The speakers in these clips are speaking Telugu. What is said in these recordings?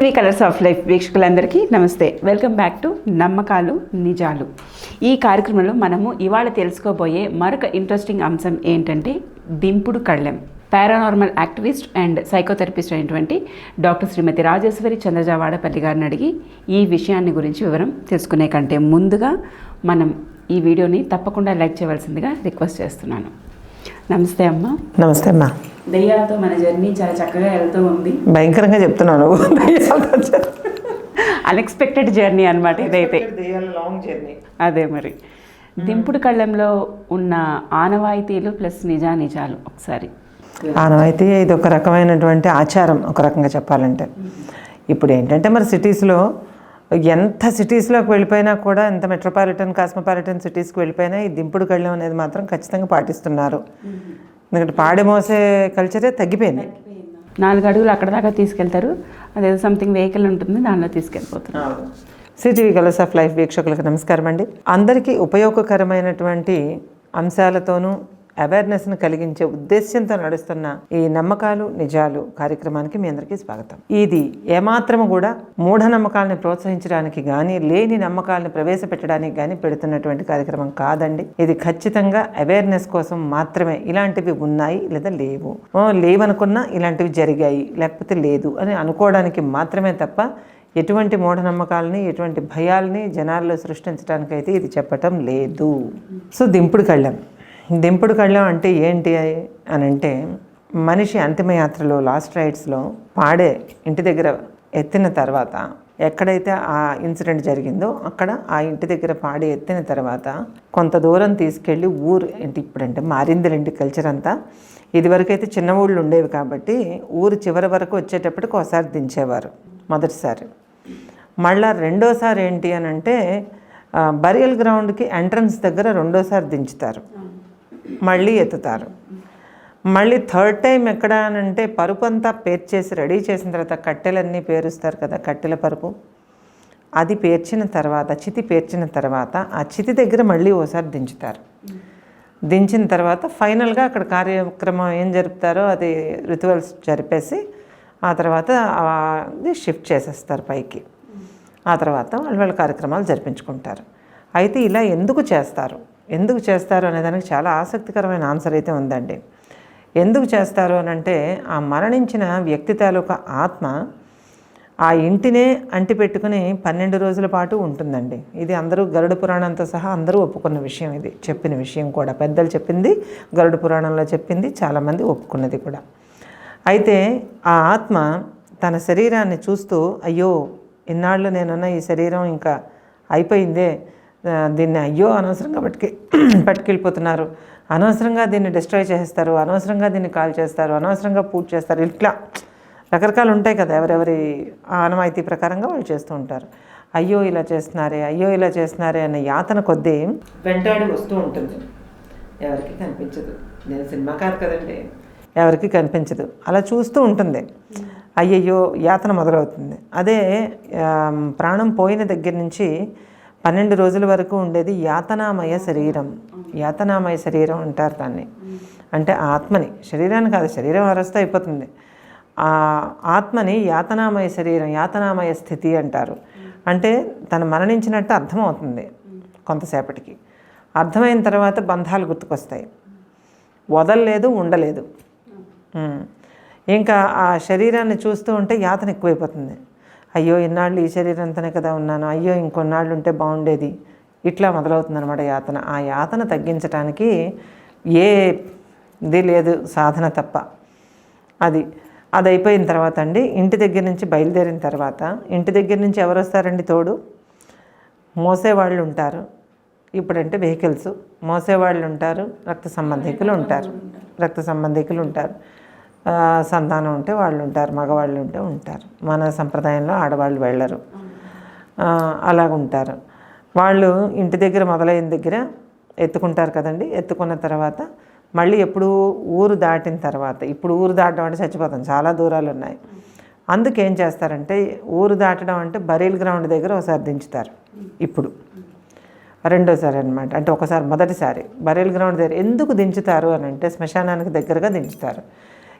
త్రీ కలర్స్ ఆఫ్ లైఫ్ వీక్షకులందరికీ నమస్తే. వెల్కమ్ బ్యాక్ టు నమ్మకాలు నిజాలు. ఈ కార్యక్రమంలో మనము ఇవాళ తెలుసుకోబోయే మరొక ఇంట్రెస్టింగ్ అంశం ఏంటంటే దింపుడు కళ్ళెం. పారానార్మల్ యాక్టివిస్ట్ అండ్ సైకోథెరపిస్ట్ అయినటువంటి డాక్టర్ శ్రీమతి రాజేశ్వరి చంద్రజావాడపల్లి గారిని అడిగి ఈ విషయాన్ని గురించి వివరం తెలుసుకునే కంటే ముందుగా మనం ఈ వీడియోని తప్పకుండా లైక్ చేయవలసిందిగా రిక్వెస్ట్ చేస్తున్నాను. నమస్తే అమ్మ. నమస్తే అమ్మా. దయ్యాలతో మన జర్నీ చాలా చక్కగా వెళ్తూ ఉంది. భయంకరంగా చెప్తున్నాను అన్ఎక్స్పెక్టెడ్ జర్నీ అనమాట ఇదైతే. లాంగ్ జర్నీ అదే మరి. దింపుడు కళ్ళంలో ఉన్న ఆనవాయితీలు ప్లస్ నిజా నిజాలు ఒకసారి. ఆనవాయితీ ఇది ఒక రకమైనటువంటి ఆచారం ఒక రకంగా చెప్పాలంటే. ఇప్పుడు ఏంటంటే మరి సిటీస్లో ఎంత సిటీస్లోకి వెళ్ళిపోయినా కూడా ఎంత మెట్రోపాలిటన్ కాస్మోపాలిటన్ సిటీస్కి వెళ్ళిపోయినా ఈ దింపుడు కళ్ళం అనేది మాత్రం ఖచ్చితంగా పాటిస్తున్నారు. ఎందుకంటే పాడి మోసే కల్చరే తగ్గిపోయింది. నాలుగు అడుగులు అక్కడ దాకా తీసుకెళ్తారు. అదేదో సంథింగ్ వెహికల్ ఉంటుంది దానిలో తీసుకెళ్ళిపోతారు సిటీవీ కలర్స్ ఆఫ్ లైఫ్ వీక్షకులకు నమస్కారం అండి అందరికీ ఉపయోగకరమైనటువంటి అంశాలతోనూ అవేర్నెస్ను కలిగించే ఉద్దేశ్యంతో నడుస్తున్న ఈ నమ్మకాలు నిజాలు కార్యక్రమానికి మీ అందరికీ స్వాగతం. ఇది ఏమాత్రము కూడా మూఢనమ్మకాలను ప్రోత్సహించడానికి కానీ లేని నమ్మకాలను ప్రవేశపెట్టడానికి కానీ పెడుతున్నటువంటి కార్యక్రమం కాదండి. ఇది ఖచ్చితంగా అవేర్నెస్ కోసం మాత్రమే ఇలాంటివి ఉన్నాయి లేదా లేవు. లేవనుకున్నా ఇలాంటివి జరిగాయి లేకపోతే లేదు అని అనుకోవడానికి మాత్రమే తప్ప ఎటువంటి మూఢనమ్మకాలని ఎటువంటి భయాల్ని జనాల్లో సృష్టించడానికైతే ఇది చెప్పటం లేదు. సో దింపుడు కళ్ళం. దింపుడు కళ్ళం అంటే ఏంటి అని అంటే మనిషి అంతిమయాత్రలో లాస్ట్ రైడ్స్లో పాడే ఇంటి దగ్గర ఎత్తిన తర్వాత ఎక్కడైతే ఆ ఇన్సిడెంట్ జరిగిందో అక్కడ ఆ ఇంటి దగ్గర పాడి ఎత్తిన తర్వాత కొంత దూరం తీసుకెళ్ళి ఊరు ఏంటి ఇప్పుడంటే మారిందిలేంటి కల్చర్ అంతా. ఇదివరకైతే చిన్న ఊళ్ళు ఉండేవి కాబట్టి ఊరు చివరి వరకు వచ్చేటప్పటికి ఒకసారి దించేవారు మొదటిసారి. మళ్ళా రెండోసారి ఏంటి అని అంటే బరియల్ గ్రౌండ్కి ఎంట్రన్స్ దగ్గర రెండోసారి దించుతారు. మళ్ళీ ఎత్తుతారు. మళ్ళీ థర్డ్ టైం ఎక్కడ అంటే పరుపు అంతా పేర్చేసి రెడీ చేసిన తర్వాత కట్టెలన్నీ పేరుస్తారు కదా కట్టెల పరుపు. అది పేర్చిన తర్వాత చితి పేర్చిన తర్వాత ఆ చితి దగ్గర మళ్ళీ ఓసారి దించుతారు. దించిన తర్వాత ఫైనల్గా అక్కడ కార్యక్రమం ఏం జరుపుతారో అది రిచువల్స్ జరిపేసి ఆ తర్వాత అది షిఫ్ట్ చేసేస్తారు పైకి. ఆ తర్వాత వాళ్ళు వాళ్ళ కార్యక్రమాలు జరిపించుకుంటారు. అయితే ఇలా ఎందుకు చేస్తారు? ఎందుకు చేస్తారు అనే దానికి చాలా ఆసక్తికరమైన ఆన్సర్ అయితే ఉందండి. ఎందుకు చేస్తారు అని అంటే ఆ మరణించిన వ్యక్తి తాలూకా ఆత్మ ఆ ఇంటినే అంటిపెట్టుకుని పన్నెండు రోజుల పాటు ఉంటుందండి. ఇది అందరూ గరుడ పురాణంతో సహా అందరూ ఒప్పుకున్న విషయం ఇది. చెప్పిన విషయం కూడా. పెద్దలు చెప్పింది గరుడ పురాణంలో చెప్పింది చాలామంది ఒప్పుకున్నది కూడా. అయితే ఆ ఆత్మ తన శరీరాన్ని చూస్తూ అయ్యో ఇన్నాళ్ళు నేనున్న ఈ శరీరం ఇంకా అయిపోయిందే దీన్ని అయ్యో అనవసరంగా పట్టుకి పట్టుకెళ్ళిపోతున్నారు. అనవసరంగా దీన్ని డిస్ట్రాయ్ చేస్తారు అనవసరంగా దీన్ని కాల్ చేస్తారు. అనవసరంగా పూజ చేస్తారు. ఇట్లా రకరకాలు ఉంటాయి కదా ఎవరెవరి ఆనవాయితీ ప్రకారంగా వాళ్ళు చేస్తూ ఉంటారు. అయ్యో ఇలా చేస్తున్నారే అయ్యో ఇలా చేస్తున్నారే అనే యాతన కొద్దీ వెంటాడి వస్తూ ఉంటుంది. ఎవరికి కనిపించదు. నేను సినిమా కాదు కదండి. ఎవరికి కనిపించదు. అలా చూస్తూ ఉంటుంది. అయ్యయ్యో యాతన మొదలవుతుంది. అదే ప్రాణం పోయిన దగ్గర నుంచి పన్నెండు రోజుల వరకు ఉండేది యాతనామయ శరీరం. యాతనామయ శరీరం అంటారు దాన్ని. అంటే ఆత్మని శరీరాన్ని కాదు శరీరం అరెస్ట్ అయిపోతుంది. ఆ ఆత్మని యాతనామయ శరీరం యాతనామయ స్థితి అంటారు. అంటే తను మరణించినట్టు అర్థమవుతుంది కొంతసేపటికి. అర్థమైన తర్వాత బంధాలు గుర్తుకొస్తాయి. వదలలేదు ఉండలేదు. ఇంకా ఆ శరీరాన్ని చూస్తూ ఉంటే యాతన ఎక్కువైపోతుంది. అయ్యో ఇన్నాళ్ళు ఈ శరీరంతోనే కదా ఉన్నాను. అయ్యో ఇంకొన్నాళ్ళు ఉంటే బాగుండేది. ఇట్లా మొదలవుతుందనమాట యాతన. ఆ యాతన తగ్గించడానికి ఏ ఇది లేదు సాధన తప్ప. అది. అది అయిపోయిన తర్వాత అండి ఇంటి దగ్గర నుంచి బయలుదేరిన తర్వాత ఇంటి దగ్గర నుంచి ఎవరు వస్తారండి తోడు? మోసేవాళ్ళు ఉంటారు. ఇప్పుడంటే వెహికల్స్. మోసేవాళ్ళు ఉంటారు రక్త సంబంధికులు ఉంటారు. రక్త సంబంధికులు ఉంటారు. సంతానం ఉంటే వాళ్ళు ఉంటారు మగవాళ్ళు ఉంటే ఉంటారు. మన సంప్రదాయంలో ఆడవాళ్ళు వెళ్ళరు. ఆ, అలాగ ఉంటారు. వాళ్ళు ఇంటి దగ్గర మొదలైన దగ్గర ఎత్తుకుంటారు కదండి. ఎత్తుకున్న తర్వాత మళ్ళీ ఎప్పుడు ఊరు దాటిన తర్వాత ఇప్పుడు ఊరు దాటడం అంటే చచ్చిపోతాం. చాలా దూరాలు ఉన్నాయి. అందుకేం చేస్తారంటే ఊరు దాటడం అంటే బరీల్ గ్రౌండ్ దగ్గర ఒకసారి దించుతారు. ఇప్పుడు రెండోసారి అనమాట అంటే ఒకసారి మొదటిసారి బరీల్ గ్రౌండ్ దగ్గర ఎందుకు దించుతారు అని అంటే శ్మశానానికి దగ్గరగా దించుతారు.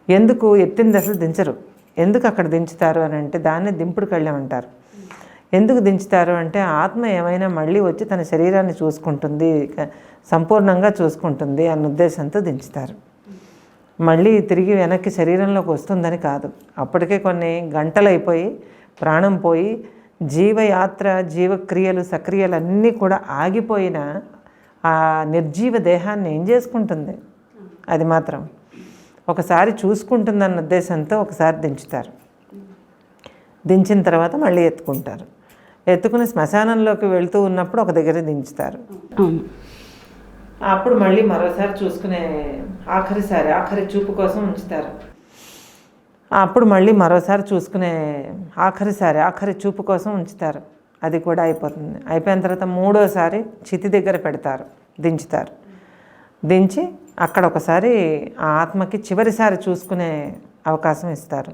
ఎందుకు ఎత్తిన దశలు దించరు? ఎందుకు అక్కడ దించుతారు అని అంటే దాన్ని దింపుడు కళ్ళెం అంటారు. ఎందుకు దించుతారు అంటే ఆత్మ ఏమైనా మళ్ళీ వచ్చి తన శరీరాన్ని చూసుకుంటుంది సంపూర్ణంగా చూసుకుంటుంది అన్న ఉద్దేశంతో దించుతారు. మళ్ళీ తిరిగి వెనక్కి శరీరంలోకి వస్తుందని కాదు. అప్పటికే కొన్ని గంటలు అయిపోయి ప్రాణం పోయి జీవయాత్ర జీవక్రియలు సక్రియలు అన్నీ కూడా ఆగిపోయిన ఆ నిర్జీవ దేహాన్ని ఏం చేసుకుంటుంది? అది మాత్రం. ఒకసారి చూసుకుంటుందన్న ఉద్దేశంతో ఒకసారి దించుతారు. దించిన తర్వాత మళ్ళీ ఎత్తుకుంటారు. ఎత్తుకుని శ్మశానంలోకి వెళ్తూ ఉన్నప్పుడు ఒక దగ్గర దించుతారు. అప్పుడు మళ్ళీ మరోసారి చూసుకునే ఆఖరిసారి ఆఖరి చూపు కోసం ఉంచుతారు. అప్పుడు మళ్ళీ మరోసారి చూసుకునే ఆఖరిసారి ఆఖరి చూపు కోసం ఉంచుతారు. అది కూడా అయిపోతుంది. అయిపోయిన తర్వాత మూడోసారి చితి దగ్గర పెడతారు దించుతారు. దించి అక్కడ ఒకసారి ఆ ఆత్మకి చివరిసారి చూసుకునే అవకాశం ఇస్తారు.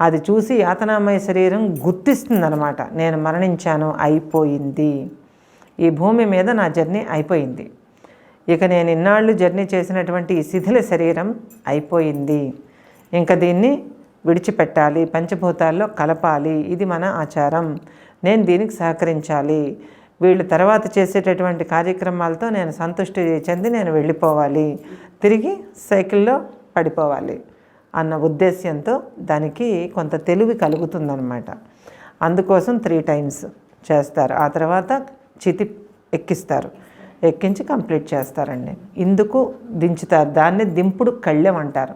అది చూసి యాతనామయ శరీరం గుర్తిస్తుందనమాట నేను మరణించాను అయిపోయింది. ఈ భూమి మీద నా జర్నీ అయిపోయింది. ఇక నేను ఇన్నాళ్ళు జర్నీ చేసినటువంటి ఈ శిథిల శరీరం అయిపోయింది. ఇంకా దీన్ని విడిచిపెట్టాలి పంచభూతాల్లో కలపాలి. ఇది మన ఆచారం. నేను దీనికి సహకరించాలి. వీళ్ళు తర్వాత చేసేటటువంటి కార్యక్రమాలతో నేను సంతృష్టి చెంది నేను వెళ్ళిపోవాలి. తిరిగి సైకిల్లో పడిపోవాలి అన్న ఉద్దేశ్యంతో దానికి కొంత తెలివి కలుగుతుందన్నమాట. అందుకోసం త్రీ టైమ్స్ చేస్తారు. ఆ తర్వాత చితి ఎక్కిస్తారు. ఎక్కించి కంప్లీట్ చేస్తారండి. ఇందుకు దించుతారు. దాన్ని దింపుడు కళ్ళెం అంటారు.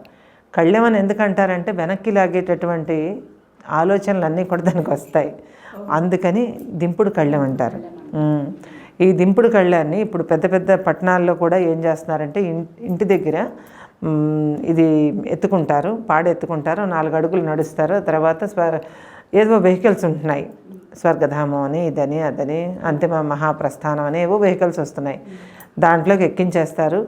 కళ్ళెం అని ఎందుకంటారంటే వెనక్కి లాగేటటువంటి ఆలోచనలు కూడా దానికి వస్తాయి. అందుకని దింపుడు కళ్ళెం అంటారు. ఈ దింపుడు కళ్ళాన్ని ఇప్పుడు పెద్ద పెద్ద పట్టణాల్లో కూడా ఏం చేస్తున్నారంటే ఇంటి దగ్గర ఇది ఎత్తుకుంటారు పాడ ఎత్తుకుంటారు నాలుగు అడుగులు నడుస్తారు తర్వాత స్వ ఏదో వెహికల్స్ ఉంటున్నాయి. స్వర్గధామం అని ఇదని అదని అంతిమ మహాప్రస్థానం అని ఏవో వెహికల్స్ వస్తున్నాయి. దాంట్లోకి ఎక్కించేస్తారు.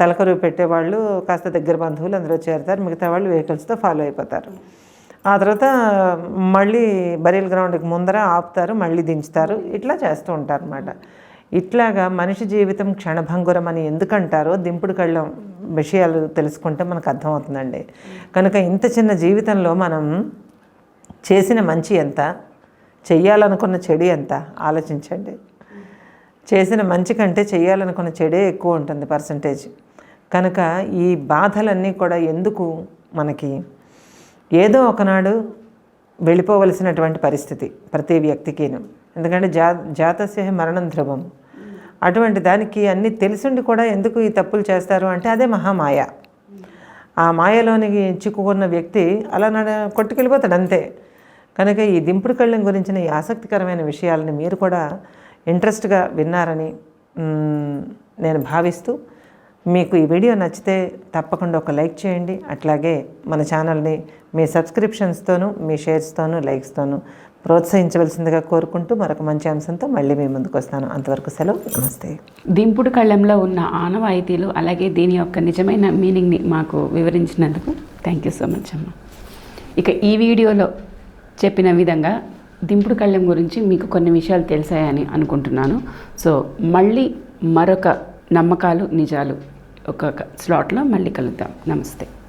తలకరువు పెట్టేవాళ్ళు కాస్త దగ్గర బంధువులు అందులో చేరుతారు. మిగతా వాళ్ళు వెహికల్స్తో ఫాలో అయిపోతారు. ఆ తర్వాత మళ్ళీ బరీల్ గ్రౌండ్కి ముందర ఆపుతారు మళ్ళీ దించుతారు. ఇట్లా చేస్తూ ఉంటారు అనమాట ఇట్లాగా మనిషి జీవితం క్షణభంగురం అని ఎందుకంటారో దింపుడు కళ్ళం విషయాలు తెలుసుకుంటే మనకు అర్థమవుతుందండి. కనుక ఇంత చిన్న జీవితంలో మనం చేసిన మంచి ఎంత చెయ్యాలనుకున్న చెడు ఎంత ఆలోచించండి. చేసిన మంచి కంటే చేయాలనుకున్న చెడే ఎక్కువ ఉంటుంది పర్సంటేజ్. కనుక ఈ బాధలన్నీ కూడా ఎందుకు మనకి ఏదో ఒకనాడు వెళ్ళిపోవలసినటువంటి పరిస్థితి ప్రతి వ్యక్తికిను. ఎందుకంటే జా జాతస్య మరణం ధ్రువం. అటువంటి దానికి అన్నీ తెలిసిండి కూడా ఎందుకు ఈ తప్పులు చేస్తారు అంటే అదే మహామాయ. ఆ మాయలోనికి చిక్కుకున్న వ్యక్తి అలా నడ కొట్టుకెళ్ళిపోతాడు అంతే. కనుక ఈ దింపుడు కళ్ళం గురించిన ఈ ఆసక్తికరమైన విషయాలని మీరు కూడా ఇంట్రెస్ట్గా విన్నారని నేను భావిస్తూ మీకు ఈ వీడియో నచ్చితే తప్పకుండా ఒక లైక్ చేయండి. అట్లాగే మన ఛానల్ని మీ సబ్స్క్రిప్షన్స్తోనూ మీ షేర్స్తోనూ లైక్స్తోనూ ప్రోత్సహించవలసిందిగా కోరుకుంటూ మరొక మంచి అంశంతో మళ్ళీ మీ ముందుకు వస్తాను. అంతవరకు సెలవు. నమస్తే. దింపుడు కళ్ళంలో ఉన్న ఆనవాయితీలు అలాగే దీని యొక్క నిజమైన మీనింగ్ని మాకు వివరించినందుకు థ్యాంక్ యూ సో మచ్ అమ్మ. ఇక ఈ వీడియోలో చెప్పిన విధంగా దింపుడు కళ్ళెం గురించి మీకు కొన్ని విషయాలు తెలిసాయని అనుకుంటున్నాను. సో మళ్ళీ మరొక నమ్మకాలు నిజాలు ఒక స్లాట్లో మళ్ళీ కలుద్దాం. నమస్తే.